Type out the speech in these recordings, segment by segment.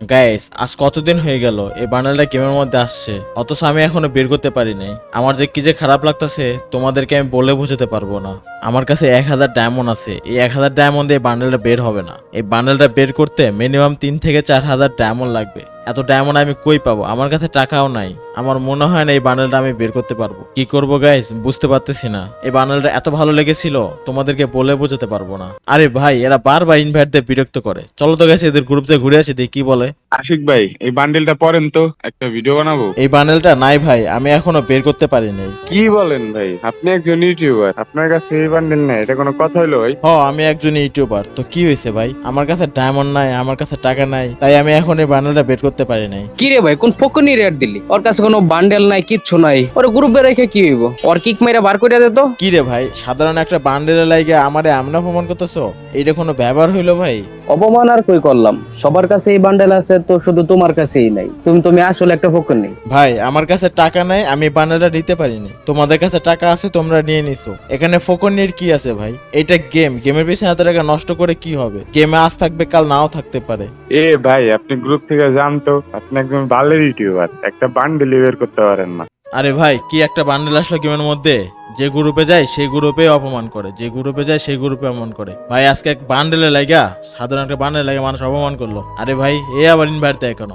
Guys আজ কতদিন হয়ে গেল? এই বান্ডেলটা গেমের মধ্যে আসছে। অথচ আমি এখনও বের করতে পারি নাই। আমার যে কি যে খারাপ লাগতেছে, তোমাদেরকে আমি বলে বোঝাতে পারব না। আমার কাছে এক হাজার ডায়মন্ড আছে। এই এক হাজার ডায়মন্ড দিয়ে বান্ডেলটা বের হবে না। এই বান্ডেলটা বের করতে মিনিমাম তিন থেকে চার হাজার ডায়মন্ড লাগবে। এত ডায়মন্ড আমি কই পাবো? আমার কাছে টাকাও নাই। আমার মনে হয় না এই বান্ডেলটা আমি বের করতে পারব। কি করব গাইস বুঝতে পারতেছি না। এই বান্ডেলটা এত ভালো লেগেছিল তোমাদেরকে বলে বোঝাতে পারব না। আরে ভাই এরা বারবার ইনভাইট দিয়ে বিরক্ত করে। চলো তো গেছে এদের গ্রুপ থেকে ঘুরে আসি দেখি কি বলে। আশিক ভাই এই বান্ডেলটা পরেন তো একটা ভিডিও বানাবো। এই বান্ডেলটা নাই ভাই আমি এখনও বের করতে পারি নাই। কি বলেন ভাই? আপনি একজন ইউটিউবার আপনার কাছে এই বান্ডেল নাই এটা কোনো কথা হলো ভাই? হ আমি একজন ইউটিউবার তো কি হয়েছে ভাই? আমার কাছে ডায়মন্ড নাই আমার কাছে টাকা নাই তাই আমি এখন এই বান্ডেলটা বের করতে পারি নাই। কি রে ভাই কোন ফকনি রেট দিলি? ওর কাছে কোনো বান্ডেল নাই কিচ্ছু নাই। ওর গ্রুপে রেখে কি হইব? ওর কিক মেরে বার করে দে তো। কি রে ভাই সাধারণ একটা বান্ডেলের লাগে আমারে এমন অপমান করতেছো? এইটা কোনো ব্যবহার হইল ভাই? অপমান আর কই করলাম? সবার কাছে এই বান্ডেল আছে তো শুধু তোমার কাছেই নাই। তুমি তুমি আসলে একটা ফকর নেই। ভাই আমার কাছে টাকা নাই আমি বান্ডেলটা নিতে পারিনি। তোমাদের কাছে টাকা আছে তোমরা নিয়ে নিছো। এখানে ফোকনের কি আছে ভাই? এটা গেম গেমের পিছনে এত টাকা নষ্ট করে কি হবে? গেমে আজ থাকবে কাল নাও থাকতে পারে। এ ভাই আপনি গ্রুপ থেকে জানতো আপনি একজন ভালো ইউটিউবার একটা বান্ডেল বের করতে পারেন না। আরে ভাই কি একটা বান্ডেল আসলো গেমের মধ্যে? যে গ্রুপে যায় সেই গ্রুপে অপমান করে। যে গ্রুপে যায় সেই গ্রুপে অপমান করে। ভাই আজকে এক বান্ডেলে লাগা সাধারণ একটা বান্ডেলে লাগে মানুষ অপমান করল। আরে ভাই এ আবার ইনভাইট দেয় কেন?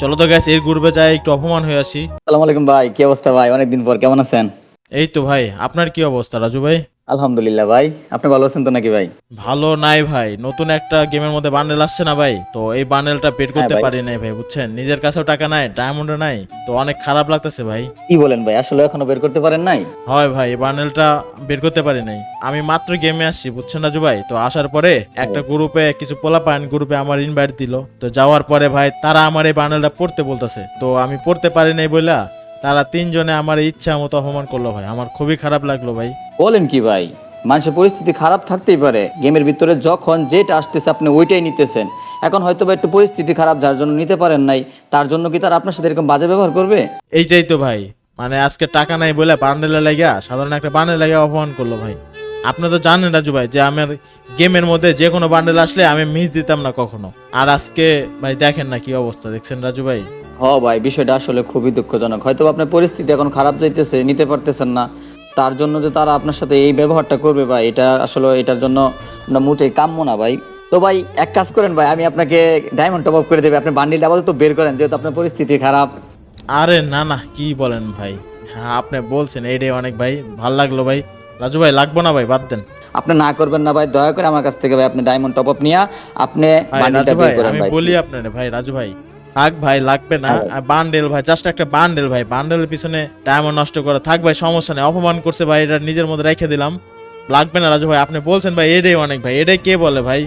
চলো তো গ্যাস এই গ্রুপে যাই একটু অপমান হয়ে আসি। আসসালামু আলাইকুম ভাই কি অবস্থা ভাই? অনেকদিন পর কেমন আছেন? এই তো ভাই আপনার কি অবস্থা রাজু ভাই? আলহামদুলিল্লাহ ভাই। আপনি ভালো আছেন তো নাকি ভাই? ভালো নাই ভাই। নতুন একটা গেমের মধ্যে বান্ডেল আসছে না ভাই। তো এই বান্ডেলটা বের করতে ভাই। পারি নাই ভাই বুঝছেন? নিজের কাছেও টাকা নাই ডায়মন্ডও নাই। তো অনেক খারাপ লাগতেছে ভাই। কি বলেন ভাই আসলে এখনও বের করতে পারেন নাই? হয় ভাই এই বান্ডেলটা বের করতে পারি নাই। আমি মাত্র গেমে আসছি বুঝছেন রাজু ভাই তো আসার পরে একটা গ্রুপে কিছু পোলা পান গ্রুপে আমার ইনভাইট দিল। তো যাওয়ার পরে ভাই তারা আমার এই বান্ডেলটা পড়তে বলতেছে। তো আমি পড়তে পারি নাই বইলা তারা তিনজনে আমার ইচ্ছা মতো অপমান করল ভাই। আমার খুবই খারাপ লাগল ভাই। বলেন কি ভাই? মানুষের পরিস্থিতি খারাপ থাকতেই পারে। গেমের ভিতরে যখন যেটা আসতেছে আপনি ওইটাই নিতেছেন। এখন হয়তো বা একটু পরিস্থিতি খারাপ যার জন্য নিতে পারেন নাই তার জন্য কি তার আপনার সাথে এরকম বাজে ব্যবহার করবে? এইটাই তো ভাই। মানে আজকে টাকা নাই বলে বান্ডেলে লাগিয়া সাধারণ একটা বান্ডেল লাগিয়া অপমান করল ভাই। আপনি তো জানেন রাজু ভাই যে আমার গেমের মধ্যে যে কোনো বান্ডেল আসলে আমি মিস দিতাম না কখনো। আর আজকে ভাই দেখেন না কি অবস্থা দেখছেন রাজু ভাই? হ ভাই বিষয়টা আসলে খুবই দুঃখজনক। হয়তো আপনার পরিস্থিতি এখন খারাপ যাইতেছে নিতে পারতেছেন না। তার জন্য যে তারা আপনার সাথে এই ব্যবহারটা করবে ভাই এটা আসলে এটার জন্য মোটেই কাম্য না ভাই। তো ভাই এক কাজ করেন ভাই আমি আপনাকে ডায়মন্ড টপ আপ করে দেবে আপনি বান্ডিল আপাতত বের করেন যেহেতু আপনার পরিস্থিতি খারাপ। আরে না না কি বলেন ভাই? হ্যাঁ আপনি বলছেন এইটাই অনেক ভাই ভালো লাগল ভাই। রাজু ভাই লাগবো না ভাই বাদ দেন। আপনি না করবেন না ভাই দয়া করে আমার কাছ থেকে ভাই আপনি ডায়মন্ড টপ আপ নিয়ে আপনি বান্ডিলটা বের করেন ভাই বলি আপনারে ভাই রাজু ভাই থাক ভাই লাগবে না। বান্ডেল ভাই জাস্ট একটা বান্ডেল ভাই। বান্ডেলের পিছনে ডায়মন্ড নষ্ট করে। থাক ভাই সমস্যা নেই। অপমান করছে ভাই এটা নিজের মধ্যে রেখে দিলাম। লাগবে না রাজু ভাই আপনি বলছেন ভাই এটাই অনেক ভাই। এটাই কে বলে ভাই?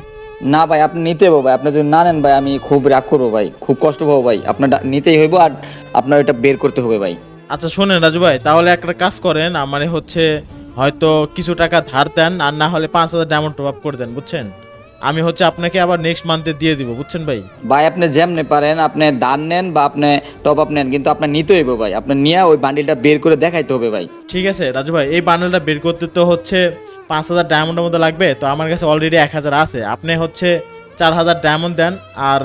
না ভাই আপনি নিতে হবে ভাই। আপনি যদি না নেন ভাই আমি খুব রাগ করব ভাই। খুব কষ্ট পাবো ভাই। আপনার নিতেই হইব আর আপনার এটা বের করতে হবে ভাই। আচ্ছা শোনেন রাজু ভাই তাহলে একটা কাজ করেন। আমার হচ্ছে হয়তো কিছু টাকা ধার দেন আর না হলে পাঁচ হাজার ডায়মন্ড টপ আপ করে দেন বুঝছেন? আমি হচ্ছে আপনাকে আবার নেক্সট মান্থে দিয়ে দিব বুঝছেন ভাই? ভাই আপনি যেমনে পারেন আপনি দান নেন বা আপনি টপ আপ নেন কিন্তু আপনার নিতে হইব ভাই। আপনি নিয়ে ওই বান্ডিলটা বের করে দেখাইতে হবে ভাই। ঠিক আছে রাজু ভাই এই বান্ডেলটা বের করতে তো হচ্ছে পাঁচ হাজার ডায়মন্ডের মতো লাগবে তো আমার কাছে অলরেডি এক হাজার আছে। আপনি হচ্ছে চার হাজার ডায়মন্ড দেন আর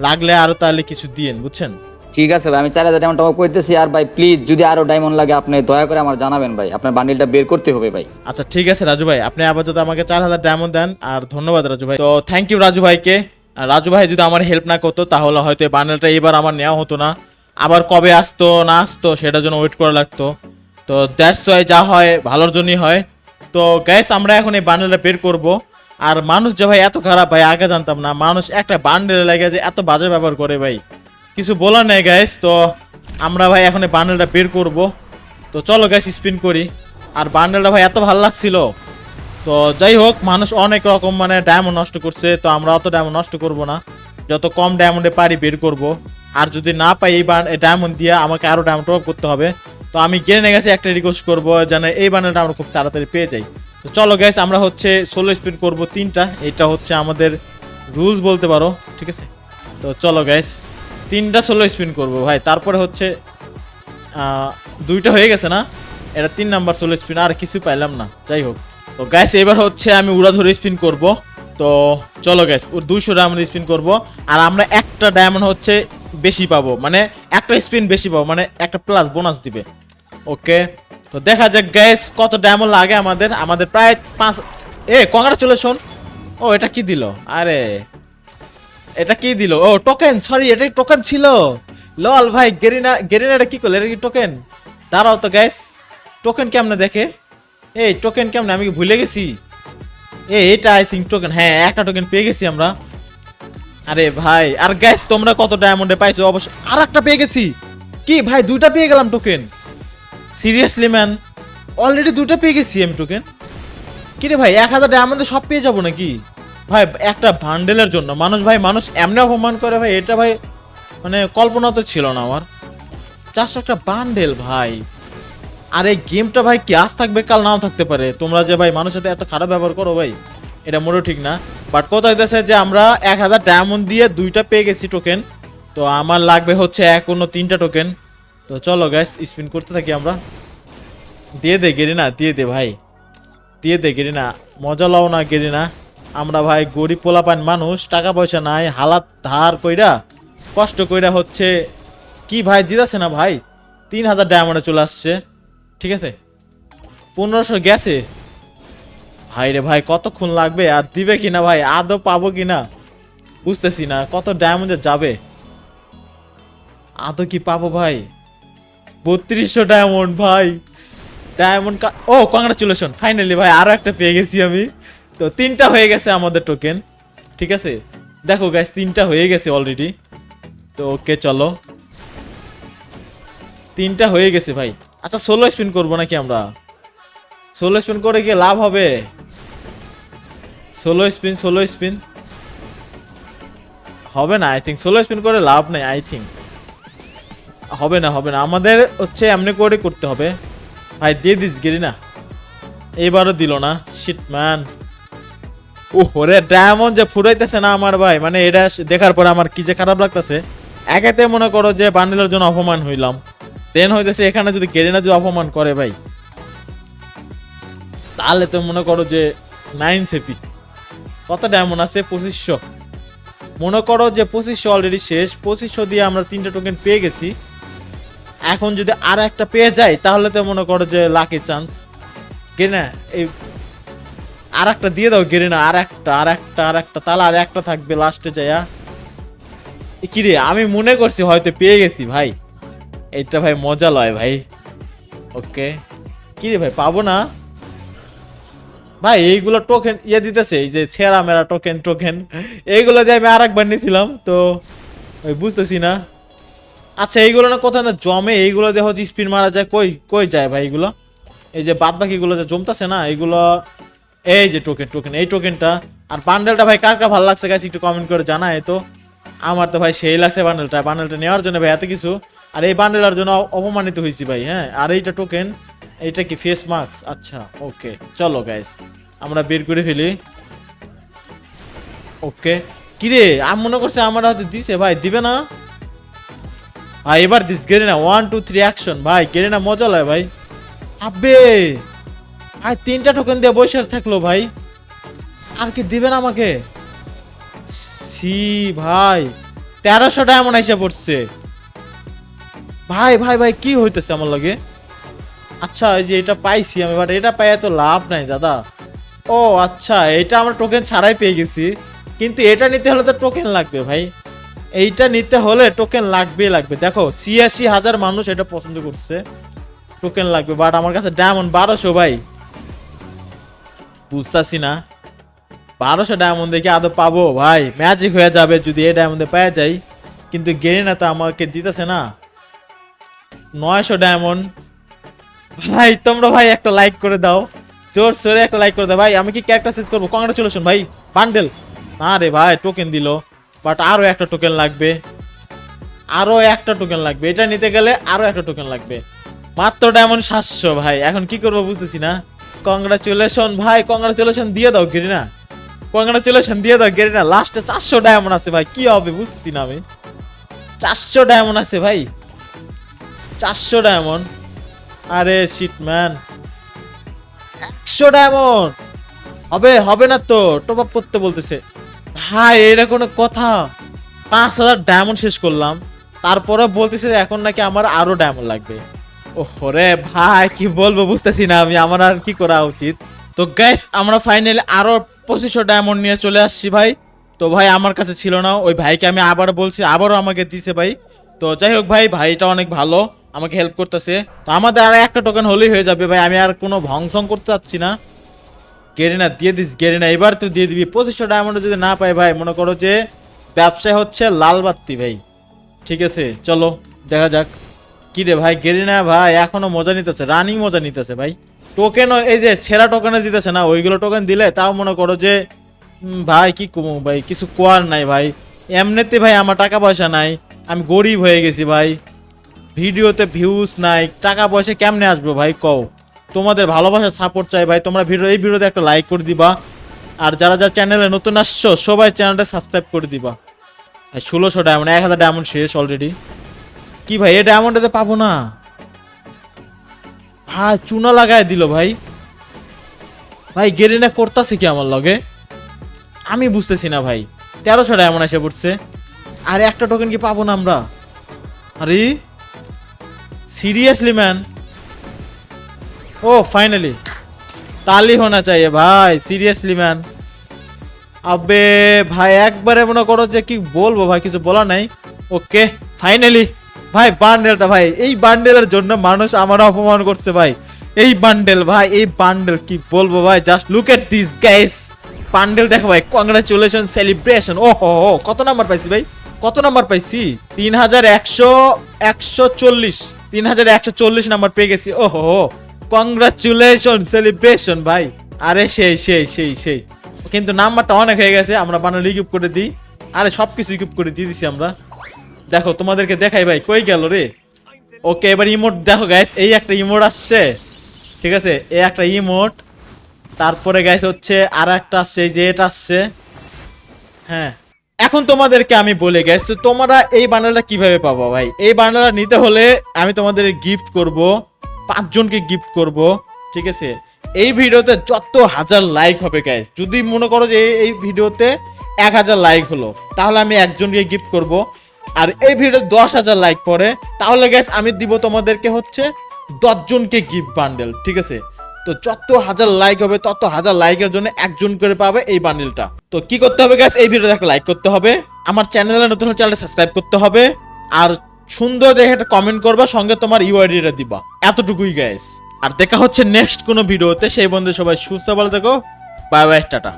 লাগলে আরও তাহলে কিছু দিয়েন বুঝছেন? ঠিক আছে ভাই, আমি চার হাজার ডায়মন্ড টপ করতেছি আর ভাই প্লিজ যদি আরও ডায়মন্ড লাগে, আপনি দয়া করে আমার জানাবেন ভাই। আপনার বান্ডিলটা বের করতে হবে ভাই। আচ্ছা ঠিক আছে রাজু ভাই, আপনি আপাতত আমাকে চার হাজার ডায়মন্ড দেন, আর ধন্যবাদ রাজু ভাই। তো থ্যাংক ইউ রাজু ভাইকে। আর রাজু ভাই যদি আমার হেল্প না করতো, তাহলে হয়তো এই বান্ডেলটা এবার আমার নেওয়া হতো না। আবার কবে আসতো, না আসতো, সেটার জন্য ওয়েট করা লাগতো। তো দ্যাটস ওয়াই যা হয়, ভালোর জন্যই হয়। তো গ্যাস আমরা এখন এই বান্ডেলটা বের করব। আর মানুষ যে ভাই এত খারাপ, ভাই, আগে জানতাম না। মানুষ একটা বান্ডেল লাগে যে, এত বাজে ব্যবহার করে ভাই। কিছু বলার নেই গ্যাস তো আমরা ভাই এখন বান্ডেলটা বের করব। তো চলো গ্যাস স্পিন করি। আর বান্ডেলটা ভাই এত ভালো লাগছিল। তো যাই হোক, মানুষ অনেক রকম মানে ডায়মন্ড নষ্ট করছে, তো আমরা অত ডায়মন্ড নষ্ট করব না। যত কম ডায়মন্ডে পারি বের করব। আর যদি না পাই এই ডায়মন্ড দিয়ে আমাকে আরও ডায়মন্ড টপ করতে হবে। তো আমি গেনে গেছে একটা রিকোয়েস্ট করব, যেন এই বান্ডেলটা আমরা খুব তাড়াতাড়ি পেয়ে যাই। তো চলো গ্যাস আমরা হচ্ছে ষোলো স্পিন করব তিনটা। এটা হচ্ছে আমাদের রুলস বলতে পারো, ঠিক আছে? তো চলো গ্যাস তিনটা ষোলো স্পিন করব ভাই। তারপরে হচ্ছে দুইটা হয়ে গেছে না? এটা তিন নাম্বার ষোলো স্পিন আর কিছু পাইলাম না। যাই হোক। তো গ্যাস এবার হচ্ছে আমি উড়া ধরে স্পিন করব। তো চলো গ্যাস ওর দুইশো ডায়মন্ড স্পিন করব। আর আমরা একটা ডায়মন্ড হচ্ছে বেশি পাবো। মানে একটা স্পিন বেশি পাবো। মানে একটা প্লাস বোনাস দিবে। ওকে তো দেখা যাক গ্যাস কত ডায়মন্ড লাগে আমাদের। আমাদের প্রায় পাঁচ এ কংগ্রাচুলেশন ও, এটা কি দিল? আরে! এটা কি দিল? ও টোকেন সরি এটা টোকেন ছিল? লল ভাই, গেরিনা গেরিনা এটা কি করল? এটা কি টোকেন দাঁড়াও তো গ্যাস টোকেন কেমনে দেখে? এই টোকেন কেমনে? আমি কি ভুলে গেছি? এ এটা আই থিঙ্ক টোকেন হ্যাঁ একটা টোকেন পেয়ে গেছি আমরা। আরে ভাই, আর গ্যাস তোমরা কত ডায়মন্ডে পাইছো? অবশ্য আর একটা পেয়ে গেছি। কি ভাই, দুইটা পেয়ে গেলাম টোকেন সিরিয়াসলি ম্যান অলরেডি দুইটা পেয়ে গেছি আমি টোকেন কি রে ভাই, এক হাজার ডায়মন্ডে সব পেয়ে যাব নাকি? ভাই, একটা বান্ডেলের জন্য। মানুষ ভাই, মানুষ এমনি অপমান করে ভাই, এটা ভাই মানে কল্পনা তো ছিল না আমার। চারশো একটা বান্ডেল ভাই। আর এই গেমটা ভাই, কি আজ থাকবে, কাল নাও থাকতে পারে। তোমরা যে ভাই, মানুষের সাথে এত খারাপ ব্যবহার করো ভাই, এটা মোটেও ঠিক না। বাট কথা হইতেছে যে, আমরা এক হাজার ডায়মন্ড দিয়ে দুইটা পেয়ে গেছি টোকেন তো আমার লাগবে হচ্ছে এক অন্য তিনটা টোকেন তো চলো গ্যাস স্পিন করতে থাকি আমরা। দিয়ে দে গেরি না দিয়ে দে ভাই। দিয়ে দে গেরি না মজা লও না গেরি না আমরা ভাই গরিব পোলাপান মানুষ, টাকা পয়সা নাই, হালাত ধার কইরা, কষ্ট কইরা হচ্ছে, কি ভাই দিদাছে না ভাই? তিন হাজার ডায়মন্ডে চলে আসছে, ঠিক আছে? পনেরোশো গেছে। ভাই রে ভাই, কতক্ষণ লাগবে? আর দিবে কিনা ভাই? আদৌ পাবো কিনা? বুঝতেছি না, কত ডায়মন্ডে যাবে? আদৌ কি পাবো ভাই? বত্রিশশো ডায়মন্ড ভাই। ডায়মন্ড ও কংগ্রাচুলেশন ফাইনালি ভাই, আরও একটা পেয়ে গেছি আমি। তো তিনটা হয়ে গেছে আমাদের টোকেন ঠিক আছে? দেখো গাইস তিনটা হয়ে গেছে অলরেডি তো ওকে চলো। তিনটা হয়ে গেছে ভাই। আচ্ছা ষোলো স্পিন করব নাকি আমরা? ষোলো স্পিন করে গিয়ে লাভ হবে। ষোলো স্পিন ষোলো স্পিন হবে না আই থিঙ্ক ষোলো স্পিন করে লাভ নেই আই থিঙ্ক হবে না হবে না। আমাদের হচ্ছে এমনি করে করতে হবে। ভাই, দিয়ে দিস, গেরি না। এইবারও দিল না। শিট ম্যান ও রে ডায়মন্ড যে ফুরাইতেছে না আমার ভাই মানে এটা দেখার পরে আমার কি যে খারাপ লাগতেছে। একেতে মনে করো যে বান্ডেলের জন্য অপমান হইলাম। দেন হইতেছে এখানে যদি গেরিনা যদি অপমান করে ভাই, তাহলে তো মনে করো যে নাইন সেপি কত ডায়মন্ড আছে? পঁচিশশো। মনে করো যে পঁচিশশো অলরেডি শেষ। পঁচিশশো দিয়ে আমরা তিনটা টোকেন পেয়ে গেছি। এখন যদি আর একটা পেয়ে যাই, তাহলে তো মনে করো যে লাকি চান্স গেরিনা, এই আর একটা দিয়ে দাও গেরিনা আর একটা আর একটা আর একটা তাহলে আর একটা থাকবে লাস্টে যাইয়া এ কি রে, আমি মনে করছি হয়তো পেয়ে গেছি ভাই। এটা ভাই মজা লয় ভাই। ওকে। কি রে ভাই, পাবো না? ভাই, এইগুলো টোকেন ইয়ে দিতেছে, এই যে ছেঁড়া মেরা টোকেন টোকেন এইগুলো দিয়ে আমি আর একবার নিয়েছিলাম তো ওই বুঝতেছি না। আচ্ছা এইগুলো না কোথায় না জমে, এইগুলো দিয়ে হচ্ছে স্পিন মারা যায়। কই কই যায় ভাই এগুলো? এই যে বাদ বাকিগুলো যে জমতেছে না, এইগুলো এই যে টোকেন টোকেন এই টোকেনটা আর বান্ডেলটা ভাই কার কার ভালো লাগছে গাছ একটু কমেন্ট করে জানায় তো আমার তো ভাই সেই লাগছে বান্ডেলটা বান্ডেলটা নেওয়ার জন্য ভাই এত কিছু। আর এই বান্ডেলের জন্য অপমানিত হয়েছি ভাই হ্যাঁ? আর এইটা টোকেন এইটা কি ফেস মাস্ক আচ্ছা ওকে চলো গাইস আমরা বের করে ফেলি। ওকে কিরে, আমি মনে করছি আমার হয়তো দিছে ভাই, দিবে না? ভাই, এবার দিস গেরে না ওয়ান টু থ্রি অ্যাকশন ভাই গেরে না মজা লয় ভাই। আবে ভাই তিনটা টোকেন দিয়ে বসে থাকল ভাই। আর কি দিবেন আমাকে? সি ভাই, তেরোশো ডায়মন্ড এসে পড়ছে। ভাই ভাই ভাই, কি হইতেছে আমার লগে? আচ্ছা এই যে এটা পাইছি আমি বাট এটা পাই এত লাভ নাই দাদা। ও আচ্ছা এটা আমরা টোকেন ছাড়াই পেয়ে গেছি, কিন্তু এটা নিতে হলে তো টোকেন লাগবে ভাই। এইটা নিতে হলে টোকেন লাগবে লাগবে। দেখো, ছিয়াশি হাজার মানুষ এটা পছন্দ করছে টোকেন লাগবে বাট আমার কাছে ডায়মন্ড বারোশো ভাই। বুঝতেছি না। বারোশো ডায়মন্ড দেখে আদৌ পাবো? ভাই ম্যাজিক হয়ে যাবে যদি এই ডায়মন্ডে পাওয়া যাই কিন্তু গেরিনা তো আমাকে দিতেছে না। নয়শো ডায়মন্ড ভাই, তোমরা ভাই একটা লাইক করে দাও। জোর সোরে একটা লাইক করে দাও। ভাই, আমি কি ক্যারেক্টার চেঞ্জ করব? কংগ্রেচুলেশন ভাই। বান্ডেল না রে ভাই টোকেন দিল। বাট আরও একটা টোকেন লাগবে। আরও একটা টোকেন লাগবে। এটা নিতে গেলে আরও একটা টোকেন লাগবে। মাত্র ডায়মন্ড সাতশো, ভাই। এখন কি করব বুঝতেছি না। কংগ্রাচুলেশন ভাই কংগ্রাচুলেশন দিয়ে দাও, গেরিনা। কংগ্রাচুলেশন দিয়ে দাও, গেরিনা। লাস্টে চারশো ডায়মন্ড আছে ভাই, কি হবে বুঝতেছি না আমি। চারশো ডায়মন্ড আছে ভাই। চারশো ডায়মন্ড আরে শিট ম্যান একশো ডায়মন্ড হবে হবে না তো টপ আপ করতে বলতেছে। ভাই, এটা কোনো কথা। পাঁচ হাজার ডায়মন্ড শেষ করলাম। তারপরে বলতেছে এখন নাকি আমার আরও ডায়মন্ড লাগবে। ওরে ভাই, কি বলব বুঝতেছি না আমি, আমার আর কি করা উচিত? তো গ্যাস আমরা ফাইনালি আরও পঁচিশশো ডায়মন্ড নিয়ে চলে আসছি ভাই। তো ভাই, আমার কাছে ছিল না, ওই ভাইকে আমি আবার বলছি, আবারও আমাকে দিছে ভাই। তো যাই হোক ভাই, ভাইটা অনেক ভালো, আমাকে হেল্প করতেছে। তো আমাদের আর একটা টোকেন হলেই হয়ে যাবে ভাই, আমি আর কোনো ভংসং করতে চাচ্ছি না। গেরিনা, দিয়ে দিস, গেরিনা, এবার তো দিয়ে দিবি। পঁচিশশো ডায়মন্ড যদি না পাই ভাই, মনে করো যে ব্যবসায় হচ্ছে লাল বাত্তি ভাই। ঠিক আছে, চলো, দেখা যাক। কি রে ভাই, গেরিনা ভাই, এখনও মজা নিতেছে রানিং মজা নিতেছে ভাই। টোকেন এই যে সেরা টোকেনে দিতেছে না, ওইগুলো টোকেন দিলে তাও মনে করো যে ভাই কি কমু ভাই, কিছু কোয়ার নাই ভাই। এমনিতে ভাই আমার টাকা পয়সা নাই, আমি গরিব হয়ে গেছি ভাই। ভিডিওতে ভিউজ নাই, টাকা পয়সা কেমনে আসবে ভাই, কও। তোমাদের ভালোবাসার সাপোর্ট চাই ভাই, তোমরা ভিডিও, এই ভিডিওতে একটা লাইক করে দিবা। আর যারা যারা চ্যানেলে নতুন আসছো, সবাই চ্যানেলটা সাবস্ক্রাইব করে দিবা। ষোলোশো ডায়মন্ড এক হাজার ডায়মন্ড শেষ অলরেডি কি ভাই, এই ডায়মন্ডটাতে পাবো না? ভাই, চুনা লাগায় দিল ভাই। ভাই, গেরিনা করতেছে কি আমার লগে? আমি বুঝতেছি না ভাই। তেরোশো ডায়মন্ড এসে পড়ছে। আর, একটা টোকেন কি পাবো না আমরা? আরে সিরিয়াসলি ম্যান ও ফাইনালি তালি হোনা চাইয়ে, ভাই সিরিয়াসলি ম্যান আবে, ভাই, একবারে মনে করো যে কি বলব ভাই, কিছু বলার নাই। ওকে ফাইনালি ভাই, বান্ডেলটা ভাই, এই বান্ডেলের জন্য মানুষ আমার অপমান করছে ভাই। এই বান্ডেল ভাই, এই বান্ডেল কি বলব ভাই? Just look at this guys bundle দেখো ভাই কংগ্রাচুলেশন সেলিব্রেশন ও হো, কত নাম্বার পাইছি ভাই? কত নাম্বার পাইছি? তিন হাজার একশো একশো চল্লিশ। তিন হাজার একশো চল্লিশ নাম্বার পেয়ে গেছি। ও হো। কংগ্রাচুলেশন সেলিব্রেশন ভাই। আরে সেই সেই সেই সেই। কিন্তু নাম্বারটা অনেক হয়ে গেছে, আমরা বানানো ইকুইপ করে দিই। আরে সব কিছু ইকুইপ করে দিয়ে দিছি আমরা। দেখো, তোমাদেরকে দেখাই ভাই, কই গেল রে? ওকে, এবার ইমোট, দেখো গাইস এই একটা ইমোট আসছে। ঠিক আছে? এই একটা ইমোট। তারপরে গাইস হচ্ছে আর একটা আসছে, এই যে এটা আসছে। হ্যাঁ। এখন তোমাদেরকে আমি বলে গেছি তোমরা এই বান্ডেলটা কীভাবে পাবো ভাই? এই বান্ডেলটা নিতে হলে আমি তোমাদের গিফট করব, পাঁচজনকে গিফট করব, ঠিক আছে? এই ভিডিওতে যত হাজার লাইক হবে গাইস যদি মনে করো যে এই ভিডিওতে এক হাজার লাইক হলো, তাহলে আমি একজনকে গিফট করব। আর এই ভিডিও দশ হাজার লাইক পরে তাহলে গ্যাস আমি দিব তোমাদেরকে হচ্ছে দশজনকে গিফট বান্ডেল ঠিক আছে? তো যত হাজার লাইক হবে, তত হাজার লাইকের জন্য একজন করে পাবে এই বান্ডেলটা তো কি করতে হবে গ্যাস এই ভিডিওতে একটা লাইক করতে হবে। আমার চ্যানেলে নতুন চ্যানেলটা সাবস্ক্রাইব করতে হবে। আর সুন্দর দেখে একটা কমেন্ট করবা, সঙ্গে তোমার ইউআইডিটা দিবা। এতটুকুই গ্যাস আর দেখা হচ্ছে নেক্সট কোনো ভিডিওতে সেই বন্ধু সবাই সুস্থ, ভালো থেকো। Bye bye tata.